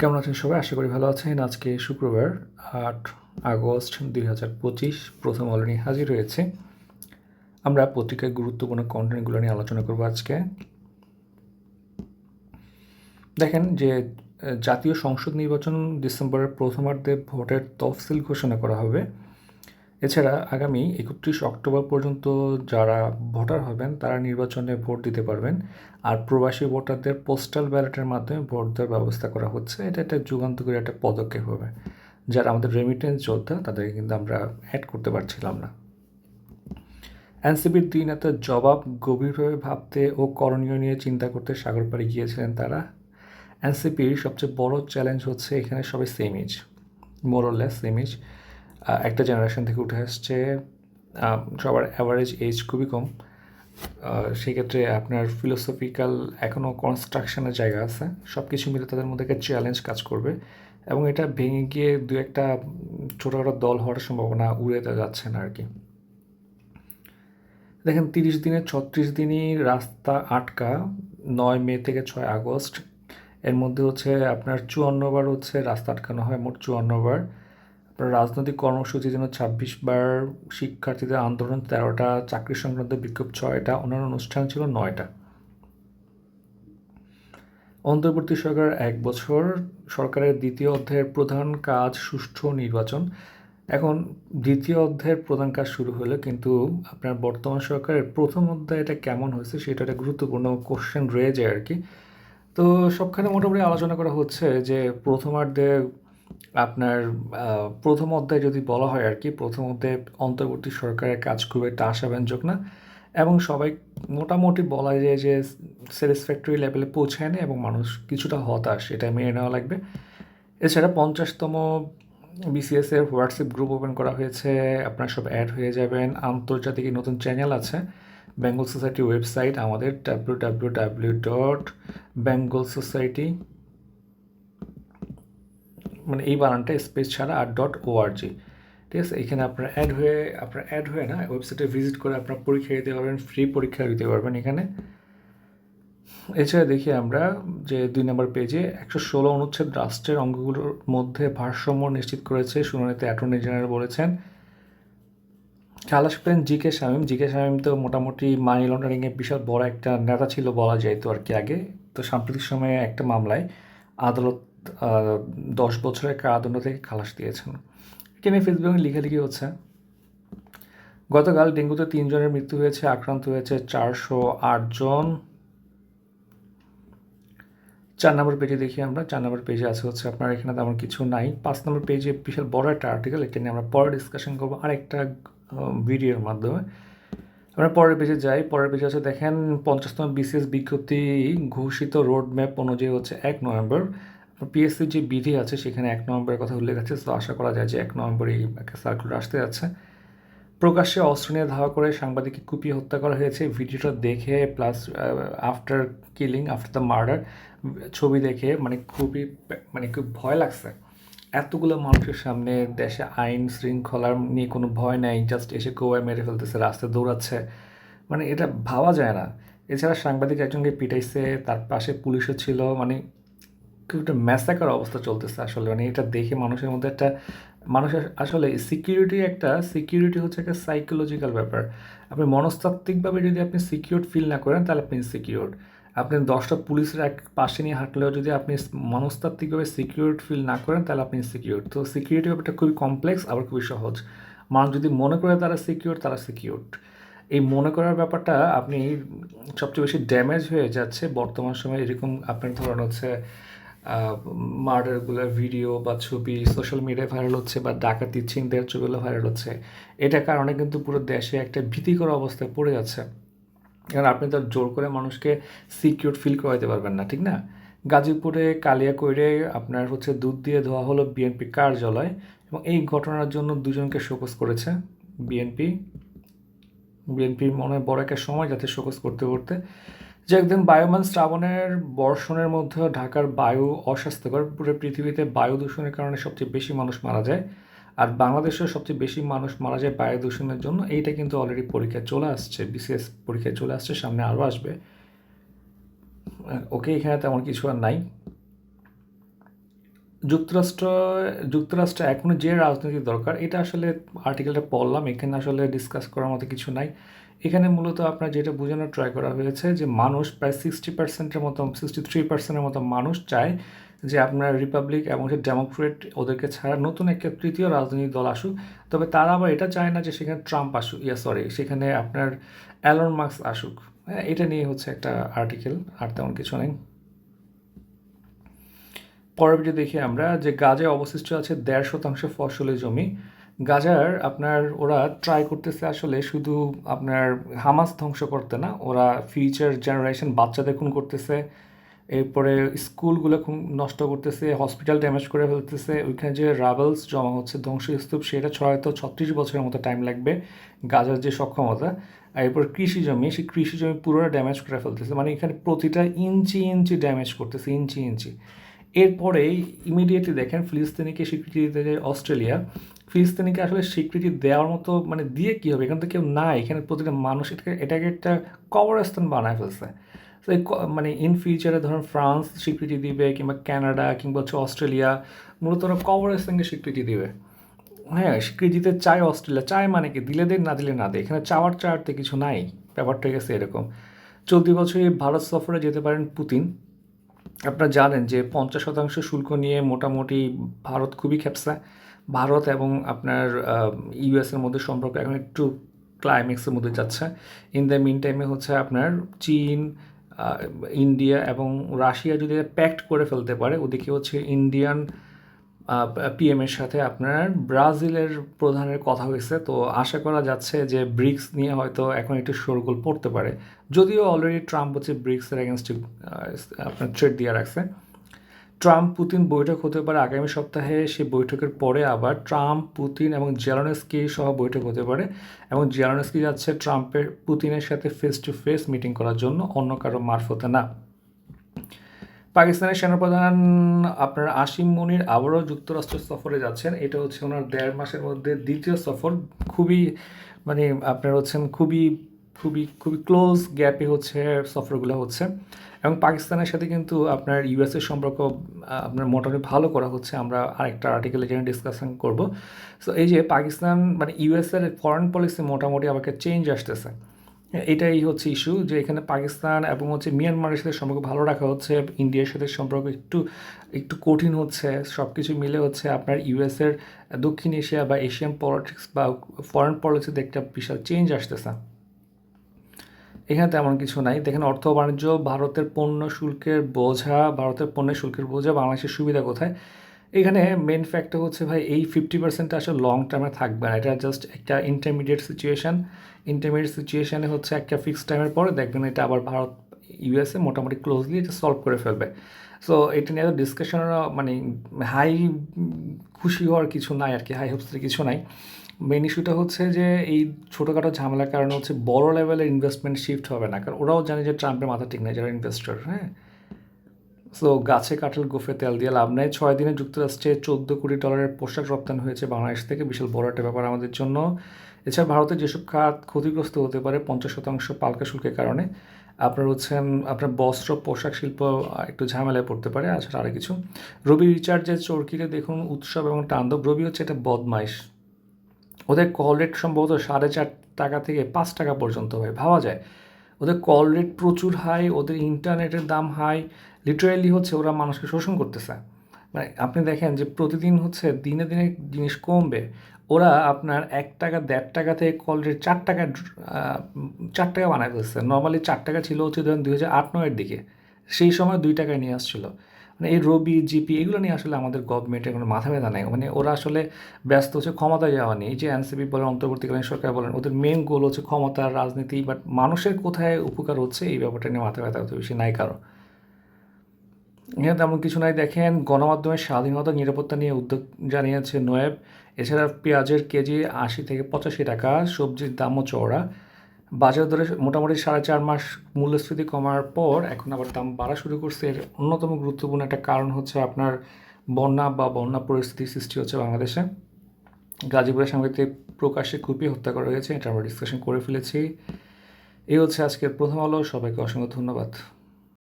কেমন আছেন সবাই? আশা করি ভালো আছেন। আজকে শুক্রবার, আট আগস্ট দুই হাজার পঁচিশ, প্রথম আলো হাজির হয়েছে। আমরা পত্রিকায় গুরুত্বপূর্ণ কন্টেন্টগুলো নিয়ে আলোচনা করব আজকে। দেখেন যে জাতীয় সংসদ নির্বাচন ডিসেম্বরের প্রথমার্ধে ভোটের তফসিল ঘোষণা করা হবে। এছাড়া আগামী একত্রিশ অক্টোবর পর্যন্ত যারা ভোটার হবেন, তারা নির্বাচনে ভোট দিতে পারবেন। আর প্রবাসী ভোটারদের পোস্টাল ব্যালটের মাধ্যমে ভোট দেওয়ার ব্যবস্থা করা হচ্ছে। এটা একটা যুগান্তকারী একটা পদক্ষেপ হবে। যারা আমাদের রেমিটেন্স যোদ্ধা, তাদেরকে কিন্তু আমরা অ্যাড করতে পারছিলাম না। এনসিপির দুই নেতার জবাব গভীরভাবে ভাবতে ও করণীয় নিয়ে চিন্তা করতে সাগর পাড়ে গিয়েছিলেন তারা। এনসিপির সবচেয়ে বড় চ্যালেঞ্জ হচ্ছে এখানে সবাই same age more less same age একটা জেনারেশন থেকে উঠে আসছে সবার অ্যাভারেজ এজ খুবই কম। সেক্ষেত্রে আপনার ফিলোসফিক্যাল এখনও কনস্ট্রাকশনের জায়গা আছে। সব কিছু মিলে তাদের মধ্যে একটা চ্যালেঞ্জ কাজ করবে এবং এটা ভেঙে গিয়ে দু একটা ছোটোখাটো দল হওয়ার সম্ভাবনা উড়ে যাচ্ছে না আর কি দেখেন তিরিশ দিনে ছত্রিশ দিনই রাস্তা আটকা, নয় মে থেকে ছয় আগস্ট। এর মধ্যে হচ্ছে আপনার চুয়ান্ন বার হচ্ছে রাস্তা আটকানো হয়, মোট চুয়ান্ন বার। রাজনৈতিক কর্মসূচির জন্য ছাব্বিশ বার শিক্ষার্থীদের আন্দোলন, তেরোটা চাকরি সংক্রান্ত বিক্ষোভ, ছয়টা অন্যান্য অনুষ্ঠান ছিল, নয়টা। অন্তর্বর্তী সরকার এক বছর সরকারের দ্বিতীয় অধ্যায়ের প্রধান কাজ সুষ্ঠু নির্বাচন। এখন দ্বিতীয় অধ্যায়ের প্রধান কাজ শুরু হলো, কিন্তু আপনার বর্তমান সরকারের প্রথম অধ্যায় এটা কেমন হয়েছে সেটা একটা গুরুত্বপূর্ণ কোশ্চেন রয়ে যায় আর কি। তো সবখানে মোটামুটি আলোচনা করা হচ্ছে যে প্রথমার্ধে আপনার প্রথম অধ্যায় যদি বলা হয় আর কি, প্রথম অধ্যায়ে অন্তর্বর্তী সরকারের কাজ খুব একটা আশাব্যঞ্জক না এবং সবাই মোটামুটি বলা যায় যে স্যাটিসফ্যাক্টরি লেভেলে পৌঁছায় না এবং মানুষ কিছুটা হতাশ, এটা মেনে নেওয়া লাগবে। এছাড়া পঞ্চাশতম বিসিএস এর হোয়াটসঅ্যাপ গ্রুপ ওপেন করা হয়েছে, আপনারা সব অ্যাড হয়ে যাবেন। আন্তর্জাতিক নতুন চ্যানেল আছে বেঙ্গল সোসাইটি ওয়েবসাইট আমাদের W W W dot Bengal Society মানে এই বানানটা স্পেস ছাড়া আর ডট ওআরজি ঠিক আছে? এখানে আপনার অ্যাড হয়ে, আপনার অ্যাড হয়ে না ওয়েবসাইটে ভিজিট করে আপনার পরীক্ষা দিতে পারবেন ফ্রি পরীক্ষা দিতে পারবেন এখানে। এছাড়া দেখি আমরা যে দুই নম্বর পেজে একশো ষোলো অনুচ্ছেদ রাষ্ট্রের অঙ্গগুলোর মধ্যে ভারসাম্য নিশ্চিত করেছে শুনানিতে অ্যাটর্নি জেনারেল বলেছেন। খালাস পেলেন জি কে শামীম। জি কে শামীম তো মোটামুটি মানি লন্ডারিংয়ে বিশাল বড় একটা নেতা ছিল বলা যায় তো আর কি আগে। তো সাম্প্রতিক সময়ে একটা মামলায় আদালত দশ বছরের কারাদণ্ড থেকে খালাস দিয়েছেন। এখানে ফেসবুকে লেখালেখি হচ্ছে। গতকাল ডেঙ্গুতে তিনজনের মৃত্যু হয়েছে, আক্রান্ত হয়েছে চারশো আট জন। চার নম্বর পেজে দেখি আমরা, চার নম্বর পেজে আছে হচ্ছে আপনার এখানে তেমন কিছু নাই। পাঁচ নম্বর পেজে বিশাল বড় একটা আর্টিকেল এটা নিয়ে আমরা পরে ডিসকাশন করব। আরেকটা ভিডিওর মাধ্যমে। আমরা পরের পেজে যাই। পরের পেজে হচ্ছে দেখেন, পঞ্চাশতম বিসিএস বিজ্ঞপ্তি ঘোষিত রোড ম্যাপ অনুযায়ী হচ্ছে এক নভেম্বর। পিএসসির যে বিধি আছে, সেখানে এক নভেম্বরের কথা উল্লেখ আছে। তো আশা করা যায় যে এক নভেম্বরে এই একটা সার্কুলার আসতে যাচ্ছে। প্রকাশ্যে অস্ত্র নিয়ে ধাওয়া করে সাংবাদিককে কুপিয়ে হত্যা করা হয়েছে। ভিডিওটা দেখে plus after killing after the murder ছবি দেখে মানে খুবই মানে খুব ভয় লাগছে। এতগুলো মানুষের সামনে দেশে আইন শৃঙ্খলার নিয়ে কোনো ভয় নাই জাস্ট এসে কোয়ায় মেরে ফেলতেছে, রাস্তায় দৌড়াচ্ছে। মানে এটা ভাবা যায় না। এছাড়া সাংবাদিক একজনকে পিটাইছে, তার পাশে পুলিশও ছিল। মানে খুব একটা ম্যাসাকার অবস্থা চলতেছে আসলে। মানে এটা দেখে মানুষের মধ্যে একটা মানুষের আসলে সিকিউরিটি একটা সিকিউরিটি হচ্ছে একটা সাইকোলজিক্যাল ব্যাপার। আপনি মনস্তাত্ত্বিকভাবে যদি আপনি সিকিউর ফিল না করেন, তাহলে আপনি ইনসিকিউর আপনি দশটা পুলিশের এক পাশে নিয়ে হাঁটলেও যদি আপনি মনস্তাত্ত্বিকভাবে সিকিউর ফিল না করেন, তাহলে আপনি ইনসিকিউর তো সিকিউরিটি ব্যাপারটা খুবই কমপ্লেক্স আবার খুবই সহজ। মানুষ যদি মনে করে তারা সিকিউর তারা সিকিউর এই মনে করার ব্যাপারটা আপনি সবচেয়ে বেশি ড্যামেজ হয়ে যাচ্ছে বর্তমান সময়ে। এরকম আপনার ধরুন হচ্ছে মার্ডারগুলোর ভিডিও বা ছবি সোশ্যাল মিডিয়ায় ভাইরাল হচ্ছে বা ডাকাতি, ছিনতাইয়ের ছবিগুলো ভাইরাল হচ্ছে এটার কারণে কিন্তু পুরো দেশে একটা ভীতিকর অবস্থায় পড়ে যাচ্ছে। কারণ আপনি তো জোর করে মানুষকে সিকিউর ফিল করাইতে পারবেন না, ঠিক না? গাজীপুরে কালিয়া কালিয়াকৈরে আপনার হচ্ছে দুধ দিয়ে ধোয়া হলো বিএনপি কার্যালয় এবং এই ঘটনার জন্য দুজনকে শোকস করেছে বিএনপি বিএনপি মনে হয় বড় একটা সময় যাতে শোকস করতে করতে যে একদিন বায়ুমান শ্রাবণের বর্ষণের মধ্যে ঢাকার বায়ু অস্বাস্থ্যকর। পুরো পৃথিবীতে বায়ু দূষণের কারণে সবচেয়ে বেশি মানুষ মারা যায়। আর বাংলাদেশেও সবচেয়ে বেশি মানুষ মারা যায় বায়ু দূষণের জন্য। এইটা কিন্তু অলরেডি পরীক্ষা চলে আসছে বিসিএস পরীক্ষায় চলে আসছে, সামনে আরও আসবে। ওকে, এখানে তেমন কিছু আর নাই। যুক্তরাষ্ট্র যুক্তরাষ্ট্র এখনও যে রাজনীতি দরকার, এটা আসলে আর্টিকেলটা পড়লাম, এখানে আসলে ডিসকাস করার মতো কিছু নাই। এখানে মূলত আপনার যেটা বোঝানোর ট্রাই করা হয়েছে যে মানুষ প্রায় সিক্সটি পার্সেন্টের মতো সিক্সটি থ্রি পার্সেন্টের মতো মানুষ চায় যে আপনার রিপাবলিক এবং যে ডেমোক্রেট ওদেরকে ছাড়া নতুন একটা তৃতীয় রাজনৈতিক দল আসুক। তবে তারা আবার এটা চায় না যে সেখানে ট্রাম্প আসুক, ইয়া সরি সেখানে আপনার অ্যালন মার্কস আসুক। হ্যাঁ এটা নিয়ে হচ্ছে একটা আর্টিকেল আর তেমন কিছু নেই। পরবর্তী দেখি আমরা যে গাজে অবশিষ্ট আছে দেড় শতাংশ ফসলের জমি। গাজার আপনার ওরা ট্রাই করতেছে আসলে শুধু আপনার হামাস ধ্বংস করতে না, ওরা ফিউচার জেনারেশন বাচ্চাদের খুন করতেছে, এরপরে স্কুলগুলো খুব নষ্ট করতেছে হসপিটাল ড্যামেজ করে ফেলতেছে, ওইখানে যে রাবেলস জমা হচ্ছে, ধ্বংসস্তূপ, সেটা ছয়তো ছত্রিশ বছরের মতো টাইম লাগবে গাজার যে সক্ষমতা। আর এরপর কৃষি জমি, সেই কৃষি জমি পুরোটা ড্যামেজ করে ফেলতেছে মানে এখানে প্রতিটা ইঞ্চি ইঞ্চি ড্যামেজ করতেছে, ইঞ্চি ইঞ্চি। এরপরেই ইমিডিয়েটলি দেখেন ফিলিস্তিনিকে স্বীকৃতি দিতে অস্ট্রেলিয়া ফিলিস্তিনিকে আসলে স্বীকৃতি দেওয়ার মতো মানে দিয়ে কী হবে? এখানে তো কেউ নাই। এখানে প্রতিটা মানুষ এটাকে এটাকে একটা কবরস্থান বানায় ফেলছে। তো এই মানে ইন ফিউচারে ধরুন ফ্রান্স স্বীকৃতি দিবে কিংবা কানাডা কিংবা হচ্ছে অস্ট্রেলিয়া, মূলত ওরা কবরস্থানকে স্বীকৃতি দিবে। হ্যাঁ স্বীকৃতিতে চায় অস্ট্রেলিয়া। চায় মানে কি? দিলে দেয় না দিলে না দেয় এখানে চাওয়ার চাওয়ারতে কিছু নাই। ব্যাপারটা গেছে এরকম। চলতি বছরে ভারত সফরে যেতে পারেন পুতিন। আপনারা জানেন যে পঞ্চাশ শতাংশ শুল্ক নিয়ে মোটামুটি ভারত খুবই খেপসা ভারত এবং আপনার ইউএসের মধ্যে সম্পর্ক এখন একটু ক্লাইম্যাক্সের মধ্যে যাচ্ছে। ইন দ্য মিন টাইমে হচ্ছে আপনার চীন ইন্ডিয়া এবং রাশিয়া যদি প্যাক্ট করে ফেলতে পারে, ওদিকে হচ্ছে ইন্ডিয়ান পিএমের সাথে আপনার ব্রাজিলের প্রধানের কথা হয়েছে। তো আশা করা যাচ্ছে যে ব্রিক্স নিয়ে হয়তো এখন একটু শোরগোল পড়তে পারে। যদিও অলরেডি ট্রাম্প হচ্ছে ব্রিক্সের এগেনস্টে আপনার ট্রেড দিয়ে রাখছে। ট্রাম্প পুতিন বৈঠক হতে পারে আগামী সপ্তাহে, সেই বৈঠকের পরে আবার ট্রাম্প, পুতিন এবং জেলানস্কি সহ বৈঠক হতে পারে এবং জেলানস্কি যাচ্ছে ট্রাম্পের পুতিনের সাথে ফেস টু ফেস মিটিং করার জন্য, অন্য কারও মারফতে না। পাকিস্তানের সেনাপ্রধান আপনার আসিম মুনির আবারও যুক্তরাষ্ট্র সফরে যাচ্ছেন। এটা হচ্ছে ওনার দেড় মাসের মধ্যে দ্বিতীয় সফর। খুবই মানে আপনার হচ্ছেন খুবই খুবই খুবই ক্লোজ গ্যাপে হচ্ছে সফরগুলো হচ্ছে। এবং পাকিস্তানের সাথে কিন্তু আপনার ইউএসের সম্পর্ক আপনার মোটামুটি ভালো করা হচ্ছে। আমরা আরেকটা আর্টিকেলে যেখানে ডিসকাশন করব। সো এই যে পাকিস্তান মানে ইউএসের ফরেন পলিসি মোটামুটি আমাকে চেঞ্জ আসতেছে। এটাই হচ্ছে ইস্যু যে এখানে পাকিস্তান এবং হচ্ছে মিয়ানমারের সাথে সম্পর্ক ভালো রাখা হচ্ছে ইন্ডিয়ার সাথে সম্পর্ক একটু একটু কঠিন হচ্ছে। সব কিছু মিলে হচ্ছে আপনার ইউএসের দক্ষিণ এশিয়া বা এশিয়ান পলিটিক্স বা ফরেন পলিসিতে একটা বিশাল চেঞ্জ আসতেছে। এখানে তেমন কিছু নাই। দেখেন, অর্থ বাণিজ্য, ভারতের পণ্য শুল্কের বোঝা, ভারতের পণ্যের শুল্কের বোঝা, বাংলাদেশের সুবিধা কোথায়? এখানে মেন ফ্যাক্টর হচ্ছে ভাই, এই ফিফটি পার্সেন্ট আসলে লং টার্মে থাকবে না। এটা জাস্ট একটা ইন্টারমিডিয়েট সিচুয়েশান ইন্টারমিডিয়েট সিচুয়েশানে হচ্ছে একটা ফিক্সড টাইমের পরে দেখবেন এটা আবার ভারত ইউএসএ মোটামুটি ক্লোজলি এটা সলভ করে ফেলবে। সো এটা নিয়ে ডিসকাশনের মানে হাই খুশি হওয়ার কিছু নাই আর কি হাই হোপসের কিছু নাই। মেন ইস্যুটা হচ্ছে যে এই ছোটোখাটো ঝামেলার কারণে হচ্ছে বড় লেভেলের ইনভেস্টমেন্ট শিফট হবে না। কারণ ওরাও জানে যে ট্রাম্পের মাথা ঠিক নেই, যারা ইনভেস্টর হ্যাঁ? সো গাছে কাঠেল, গোফে তেল দিয়ে লাভ নেই। ছয় দিনে যুক্তরাষ্ট্রে চোদ্দ কোটি ডলারের পোশাক রপ্তানি হয়েছে বাংলাদেশ থেকে। বিশাল বড় একটা ব্যাপার আমাদের জন্য। এছাড়া ভারতের যেসব খাত ক্ষতিগ্রস্ত হতে পারে, পঞ্চাশ শতাংশ পালকা শুল্কের কারণে, আপনার হচ্ছেন, আপনার বস্ত্র, পোশাক শিল্প একটু ঝামেলায় পড়তে পারে আচ্ছা আরও কিছু। রবি রিচার্জের চরকিতে দেখুন উৎসব এবং তাণ্ডব। রবি হচ্ছে একটা বদমাইশ। ওদের কল রেট সম্ভবত সাড়ে চার টাকা থেকে পাঁচ টাকা পর্যন্ত হয়, ভাবা যায়। ওদের কল রেট প্রচুর হাই ওদের ইন্টারনেটের দাম হাই লিটারেলি হচ্ছে ওরা মানুষকে শোষণ করতেছে। মানে আপনি দেখেন যে প্রতিদিন হচ্ছে দিনে দিনে জিনিস কমবে, ওরা আপনার এক টাকা, দেড় টাকা থেকে কল রেট চার টাকা চার টাকা বানায় ফেলছে। নর্মালি চার টাকা ছিল হচ্ছে ধরেন দুই হাজার আট নয়ের দিকে। সেই সময় দুই টাকায় নিয়ে আসছিল। মানে এই রবি, জিপি এগুলো নিয়ে আসলে আমাদের গভর্নমেন্টের কোনো মাথা ব্যথা নেই। মানে ওরা আসলে ব্যস্ত হচ্ছে, ক্ষমতায় যাওয়া নেই। যে এনসিপি বলেন, অন্তর্বর্তীকালীন সরকার বলেন, ওদের মেন গোল হচ্ছে ক্ষমতা, রাজনীতি বাট মানুষের কোথায় উপকার হচ্ছে এই ব্যাপারটা নিয়ে মাথা ব্যথা অত বেশি নাই কারও। এখানে তেমন কিছু নাই। দেখেন গণমাধ্যমের স্বাধীনতা, নিরাপত্তা নিয়ে উদ্যোগ জানিয়েছে নোয়েব এছাড়া পেঁয়াজের কেজি আশি থেকে পঁচাশি টাকা, সবজির দামও চওড়া। বাজার দরে মোটামুটি সাড়ে চার মাস মূল্যস্ফীতি কমার পর এখন আবার দাম বাড়া শুরু করছে। এর অন্যতম গুরুত্বপূর্ণ একটা কারণ হচ্ছে আপনার বন্যা বা বন্যা পরিস্থিতির সৃষ্টি হচ্ছে বাংলাদেশে। গাজীপুরের সাংবাদিক প্রকাশ্যে কুপিয়ে হত্যা করা হয়েছে, এটা আমরা ডিসকাশন করে ফেলেছি। এই হচ্ছে আজকের প্রথম আলো, সবাইকে অসংখ্য ধন্যবাদ।